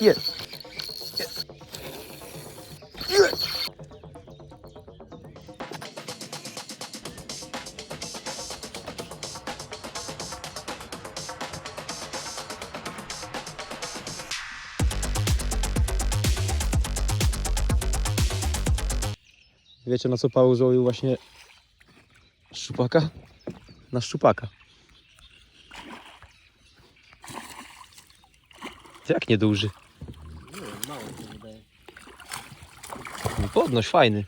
Jest. Wiecie na co Paweł złowił właśnie szczupaka? Na szczupaka. Jak nieduży? Nie wiem, mało się wydaje. No Podnoś, fajny.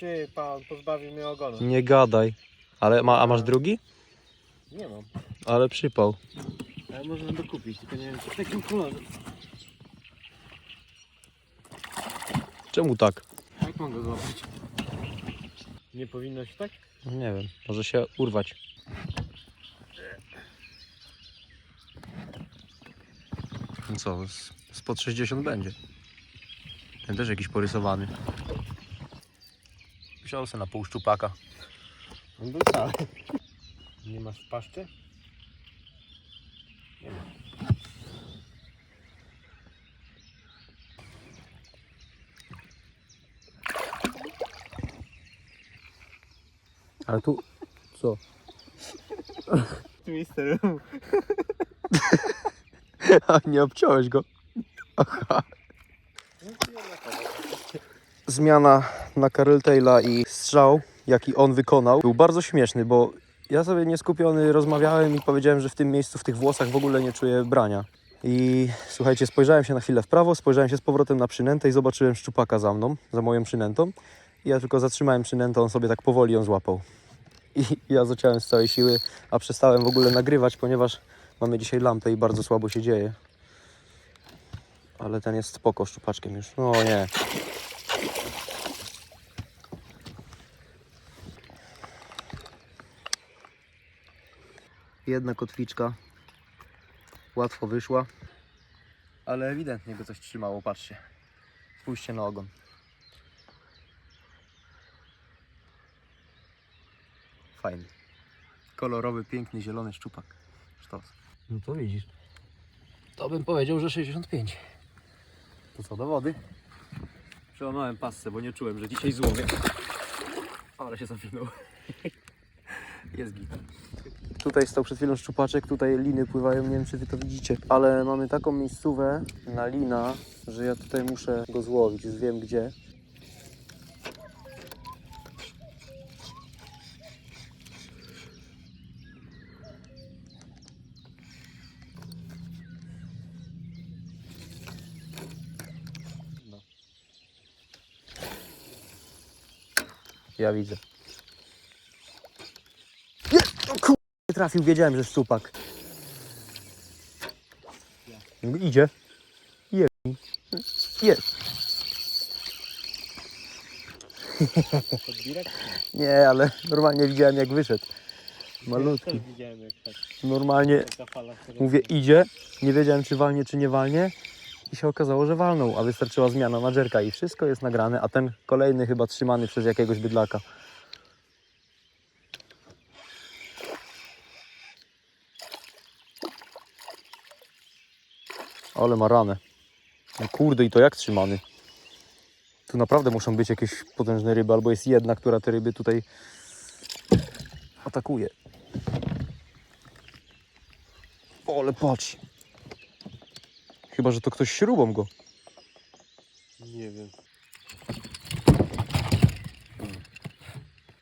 Ty, pan pozbawił mnie ogona. Nie gadaj. Ale ma, a masz drugi? Nie mam. Ale przypał. Ale można dokupić, tylko nie wiem czy w takim kolorze. Czemu tak? Jak mam go złapać? Nie powinno się tak? Nie wiem, może się urwać. No co, z, spod 60 będzie. Ten też jakiś porysowany. Wziął se na pół szczupaka. On był cały. Nie masz w paszczy? Nie ma. Ale tu... Co? Mister. A nie obciąłeś go. Aha. Zmiana na Carol Taila i strzał, jaki on wykonał, był bardzo śmieszny, bo ja sobie nieskupiony rozmawiałem i powiedziałem, że w tym miejscu, w tych włosach w ogóle nie czuję brania. I słuchajcie, spojrzałem się na chwilę w prawo, spojrzałem się z powrotem na przynętę i zobaczyłem szczupaka za mną, za moją przynętą. I ja tylko zatrzymałem przynętę, on sobie tak powoli ją złapał. I ja zaciąłem z całej siły, a przestałem w ogóle nagrywać, ponieważ mamy dzisiaj lampę i bardzo słabo się dzieje. Ale ten jest spoko szczupaczkiem już. No nie. Jedna kotwiczka. Łatwo wyszła. Ale ewidentnie go coś trzymało, patrzcie. Spójrzcie na ogon. Fajny. Kolorowy, piękny, zielony szczupak. Sztos. No to widzisz. To bym powiedział, że 65. To co, do wody? Przełamałem pasce, bo nie czułem, że dzisiaj złowię. Ale się zawinął. Jest git. Tutaj stał przed chwilą szczupaczek, tutaj liny pływają, nie wiem czy wy to widzicie. Ale mamy taką miejscówę na lina, że ja tutaj muszę go złowić, już wiem gdzie. Ja widzę. Jest! O kur... Nie trafił, wiedziałem, że szczupak. Idzie. Jest. Jest. Nie, ale normalnie widziałem jak wyszedł. Malutki. Normalnie mówię idzie. Nie wiedziałem czy walnie, czy nie walnie. I się okazało, że walnął, a wystarczyła zmiana menadżerka i wszystko jest nagrane, a ten kolejny chyba trzymany przez jakiegoś bydlaka. Ale ma ranę. No kurde, i to jak trzymany? Tu naprawdę muszą być jakieś potężne ryby, albo jest jedna, która te ryby tutaj atakuje. O, ale patrz. Chyba, że to ktoś śrubą go. Nie wiem.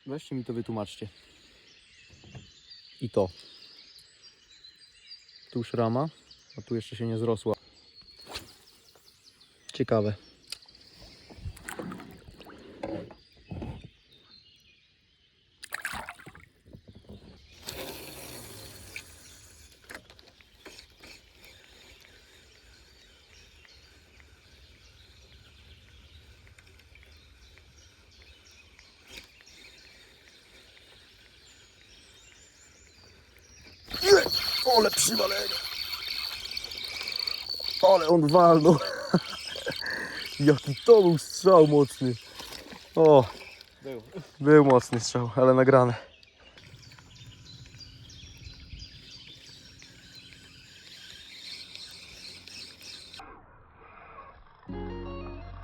Weźcie mi to wytłumaczcie. I to. Tu rama, a tu jeszcze się nie zrosła. Ciekawe. Ole przywalenie. Ale on walnął. Jaki to był strzał mocny. O, był. był mocny strzał, ale nagrane.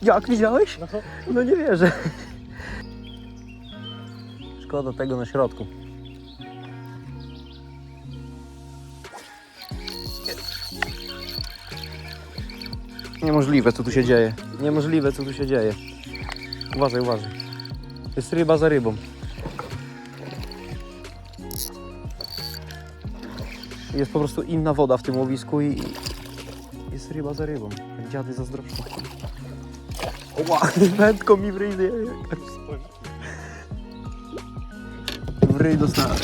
Jak widziałeś? No, no nie wierzę. Szkoda tego na środku. Niemożliwe co tu się dzieje. Niemożliwe co tu się dzieje. Uważaj, uważaj. Jest ryba za rybą. Jest po prostu inna woda w tym łowisku i jest ryba za rybą. Dziady zazdroszczą. Ła, wędką mi w ryj W ryj dostałem.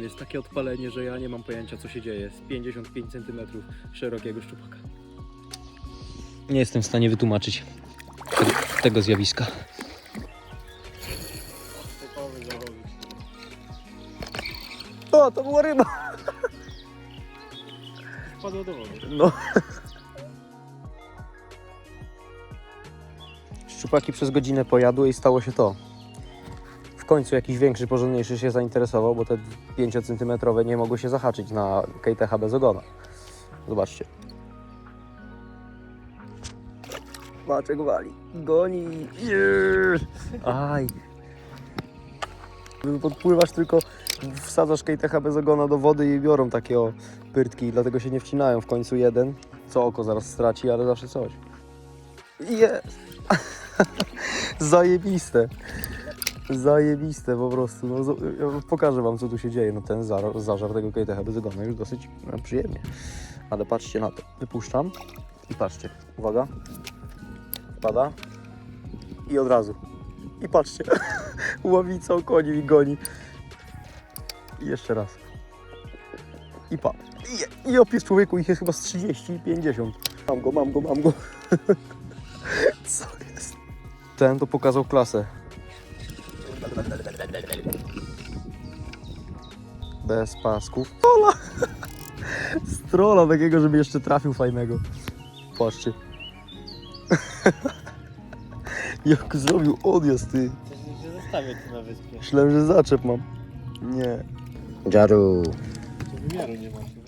Jest takie odpalenie, że ja nie mam pojęcia co się dzieje. Z 55 cm szerokiego szczupaka. Nie jestem w stanie wytłumaczyć tego, zjawiska. O, to była ryba! Wpadło do wody. No. Szczupaki przez godzinę pojadły i stało się to. W końcu jakiś większy, porządniejszy się zainteresował, bo te 5 cm nie mogły się zahaczyć na KTH bez ogona. Zobaczcie. Maczek wali. Goni. Jeee. Aj. Podpływasz tylko, wsadzasz KTH bez ogona do wody i biorą takie o pyrtki, dlatego się nie wcinają. W końcu jeden, co oko zaraz straci, ale zawsze coś. Jest! Zajebiste. Zajebiste po prostu. No, ja pokażę wam, co tu się dzieje. No ten zażar, tego KTH ogona już dosyć no, przyjemnie. Ale patrzcie na to. Wypuszczam i patrzcie. Uwaga. Pada. I od razu. I patrzcie. Ławica okoni i goni. I jeszcze raz. I pa. I, i człowieku ich jest chyba z 30 i 50. Mam go, mam go, mam go. Co jest? Ten to pokazał klasę. Bez pasków. Strola! Strola takiego, żeby jeszcze trafił fajnego. Patrzcie. Jak zrobił odjazd, ty. Coś się zostawię tu na wyspie. Myślałem, że zaczep mam. Nie. Jaru. To wymiaru nie macie.